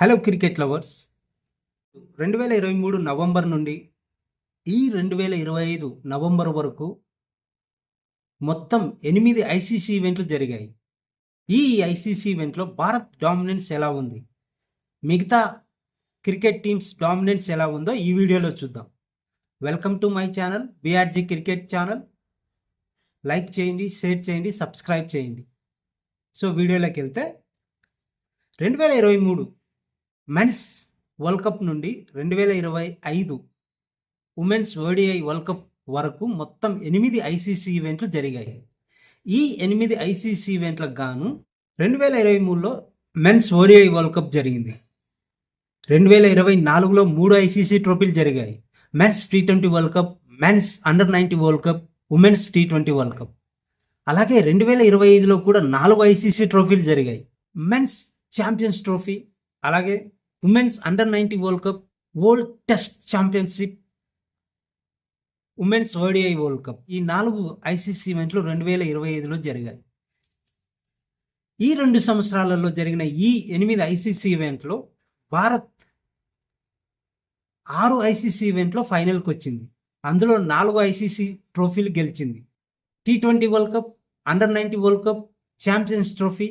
Hello cricket lovers రెండు వేల ఇరవై మూడు నవంబర్ నుండి ఈ రెండు వేల ఇరవై ఐదు నవంబర్ వరకు మొత్తం ఎనిమిది ఐసీసీ ఈవెంట్లు జరిగాయి. ఈ ఐసీసీ ఈవెంట్లో భారత్ డామినెన్స్ ఎలా ఉంది? మిగతా క్రికెట్ టీమ్స్ డామినెన్స్ ఎలా ఉందో ఈ వీడియోలో చూద్దాం. Welcome to my channel BRG cricket channel like చేయండి షేర్ చేయండి సబ్స్క్రైబ్ చేయండి. సో వీడియోలోకి వెళ్తే రెండు వేల ఇరవై మూడు మెన్స్ వరల్డ్ కప్ నుండి రెండు వేల ఇరవై ఐదు ఉమెన్స్ ఓడిఐ వరల్డ్ కప్ వరకు మొత్తం ఎనిమిది ఐసీసీ ఈవెంట్లు జరిగాయి. ఈ ఎనిమిది ఐసీసీ ఈవెంట్లకు గాను రెండు వేల ఇరవై మూడులో మెన్స్ ఓడిఐ వరల్డ్ కప్ జరిగింది. రెండు వేల ఇరవై నాలుగులో మూడు ఐసీసీ ట్రోఫీలు జరిగాయి. Men's T twenty world cup men's under nineteen world cup women's T twenty world cup. అలాగే రెండు వేల ఇరవై ఐదులో కూడా నాలుగు ఐసీసీ ట్రోఫీలు జరిగాయి. మెన్స్ ఛాంపియన్స్ ట్రోఫీ అలాగే women's under nineteen world cup world test championship women's ODI world cup. ఈ నాలుగు ఐసీసీ ఈవెంట్లు రెండు వేల ఇరవై ఐదులో జరిగాయి. ఈ రెండు సంవత్సరాలలో జరిగిన ఈ ఎనిమిది ఐసీసీ ఈవెంట్లో భారత్ ఆరు ఐసీసీ ఈవెంట్లో ఫైనల్కి వచ్చింది అందులో నాలుగు ఐసీసీ ట్రోఫీలు గెలిచింది. T twenty world cup under nineteen world cup champions trophy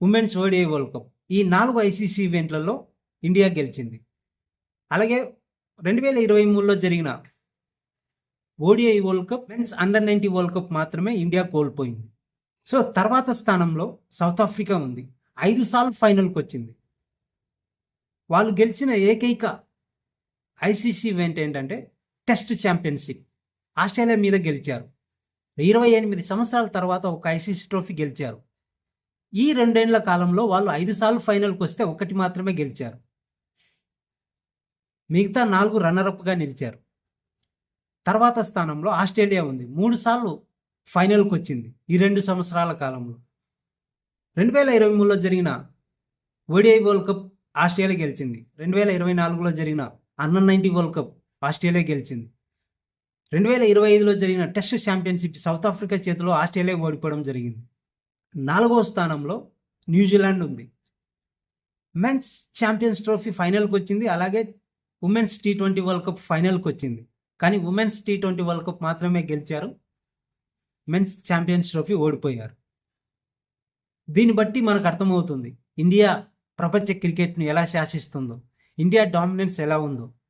women's ODI world cup. ఈ నాలుగు ఐసీసీ ఈవెంట్లలో ఇండియా గెలిచింది. అలాగే రెండు వేల ఇరవై మూడులో జరిగిన ODI world cup men's under nineteen world cup మాత్రమే ఇండియా కోల్పోయింది. సో తర్వాత స్థానంలో సౌత్ ఆఫ్రికా ఉంది. ఐదు సార్లు ఫైనల్కి వచ్చింది. వాళ్ళు గెలిచిన ఏకైక ఐసీసీ ఈవెంట్ ఏంటంటే టెస్ట్ ఛాంపియన్షిప్. ఆస్ట్రేలియా మీద గెలిచారు. ఇరవై ఎనిమిది సంవత్సరాల తర్వాత ఒక ఐసీసీ ట్రోఫీ గెలిచారు. ఈ రెండేళ్ళ కాలంలో వాళ్ళు ఐదు సార్లు ఫైనల్కి వస్తే ఒకటి మాత్రమే గెలిచారు. మిగతా నాలుగు రన్నరప్గా నిలిచారు. తర్వాత స్థానంలో ఆస్ట్రేలియా ఉంది. మూడుసార్లు ఫైనల్కి వచ్చింది ఈ రెండు సంవత్సరాల కాలంలో. రెండు వేల ఇరవై మూడులో జరిగిన ఓడిఐ వరల్డ్ కప్ ఆస్ట్రేలియా గెలిచింది. రెండు వేల ఇరవై నాలుగులో జరిగిన under nineteen world cup Australia గెలిచింది. రెండు వేల ఇరవై ఐదులో జరిగిన టెస్ట్ ఛాంపియన్షిప్ సౌత్ ఆఫ్రికా చేతిలో ఆస్ట్రేలియా ఓడిపోవడం జరిగింది. నాలుగవ స్థానంలో న్యూజిలాండ్ ఉంది. మెన్స్ ఛాంపియన్స్ ట్రోఫీ ఫైనల్కి వచ్చింది అలాగే women's T twenty world cup ఫైనల్కి వచ్చింది. కానీ women's T twenty world cup మాత్రమే గెలిచారు. మెన్స్ ఛాంపియన్స్ ట్రోఫీ ఓడిపోయారు. దీన్ని బట్టి మనకు అర్థమవుతుంది. ఇండియా ప్రపంచ క్రికెట్ను ఎలా శాసిస్తుందో. ఇండియా డామినెన్స్ ఎలా ఉందో.